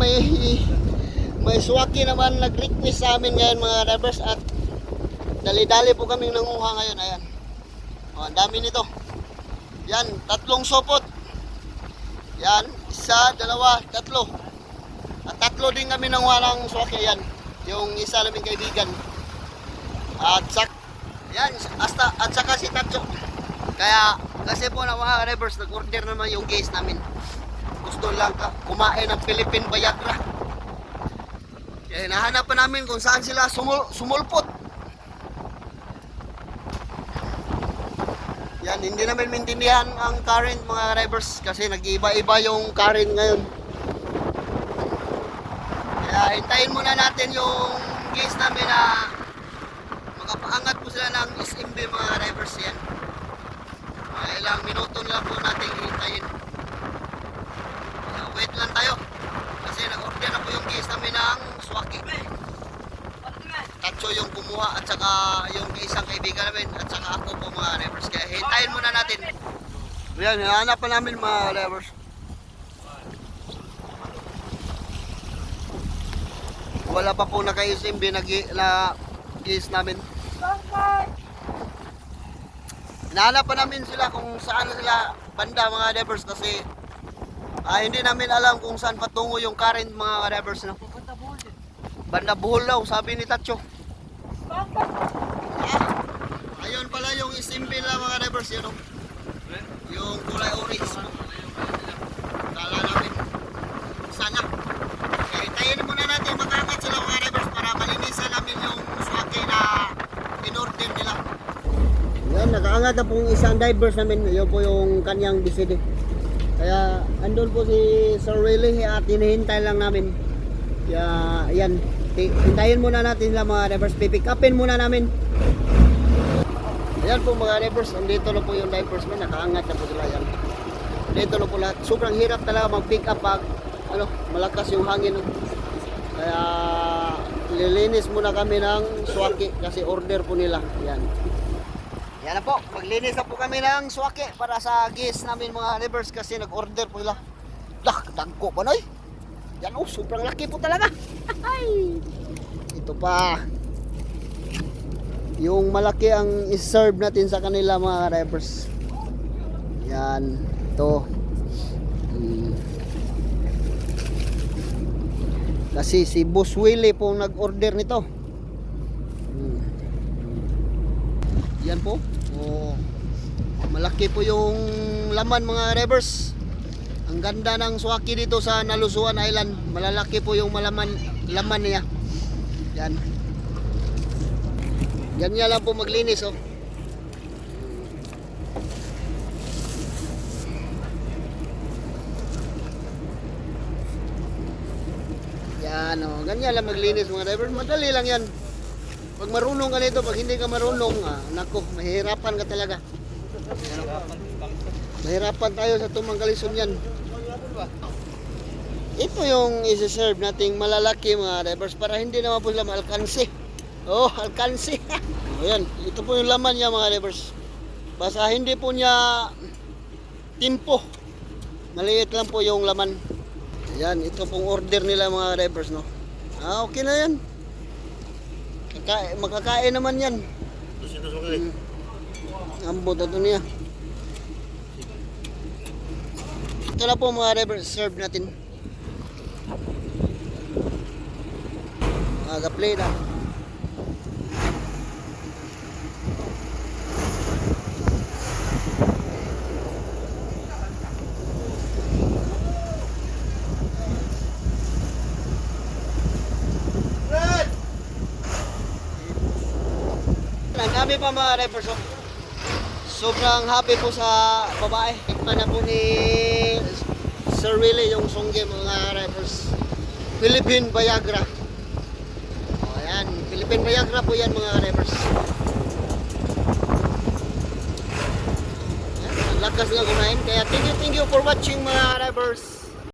may may swaki naman nag-request sa amin ngayon mga drivers at dali-dali po kaming nanguha ngayon. Ayan. Oh, ang dami nito. Yan, tatlong sopot. Yan, isa, dalawa, tatlo. At tatlo din kami nanguha ng swaki. Yan, yung isa naming kaibigan. At sak, yan, hasta, at saka si Tatso. Kaya, kasi po na mga drivers, nag-order naman yung case namin. Gusto lang kumain ng Philippine Viagra. Kaya nahanap pa namin kung saan sila sumul sumulpot. Yan, hindi namin maintindihan ang current mga drivers kasi nag-iba-iba yung current ngayon. Kaya hintayin muna natin yung case namin na makapaangat po sila ng SMB mga drivers yan. Mga ilang minuto lang po natin hintayin. Kaya wait lang tayo. Kasi nag-order na po yung case namin ng swaki. Tatso yung kumuha at saka yung isang kaibigan namin at saka ako po mga drivers. Kaya hintayin muna natin. Yan, hinahanap pa namin mga drivers. Wala pa po naka-SMB na, na case namin. Hinahanap pa namin sila kung saan sila banda mga drivers kasi ah, hindi namin alam kung saan patungo yung current mga drivers. No? Banda Bohol daw, sabi ni Tacho. Ah, ayun pala yung SMB na mga drivers yun. oh. Yung kulay orange. Kala namin. Sana. Kaya hintayin muna natin makakat sila mga drivers para malinisan namin yung swake na in-order nila. Yan, nakaangat na pong isang divers namin. Yun po yung kanyang BCD. Kaya andun po si Sir Willie at hinihintay lang namin. Kaya yan, hintayin muna natin sila mga divers. Pipick upin muna namin. Ayan po mga divers, andito na po yung divers man, nakaangat na po sila yan. Dito na po lahat. Sobrang hirap talaga mag-pick up pag ano, malakas yung hangin. Kaya lilinis muna kami ng swaki kasi order po nila. Yan. Yan na po, maglinis na po kami ng swaki para sa gis namin mga divers kasi nag-order po sila. Dah, dagko pa noy. Yan oh, sobrang laki po talaga. Ay. Ito pa. Yung malaki ang iserve natin sa kanila mga drivers. Yan. Ito. Hmm. Kasi si Boss Willie po nag-order nito. Hmm. Yan po. Oh. Malaki po yung laman mga drivers. Ang ganda ng swaki dito sa Nalusuan Island. Malalaki po yung malaman laman niya. Yan. Ganyan lang po maglinis oh. Yan oh, ganyan lang maglinis mga driver. Madali lang yan. Pag marunong ka nito, pag hindi ka marunong, ah, nako, mahirapan ka talaga. Mahirapan tayo sa tumangkalisyon yan. Ito yung isi-serve nating malalaki mga drivers para hindi naman po sila maalkansi. Oh, alkansi. oh, yan. Ito po yung laman niya mga drivers. Basta hindi po niya timpo. Maliit lang po yung laman. Yan, ito pong order nila mga drivers, no. Ah, okay na yan. Kaka makakain naman yan. Hmm. Ambot ito niya. Ito na po mga drivers, serve natin. Aga-play na. Ang dami pa mga drivers. Sobrang happy po sa babae. Tikman na po ni Sir Willie yung sungge mga drivers. Philippine Viagra. O, ayan. Philippine Viagra po yan mga drivers. Ayan, lakas nga kumain. Kaya thank you, thank you for watching mga drivers.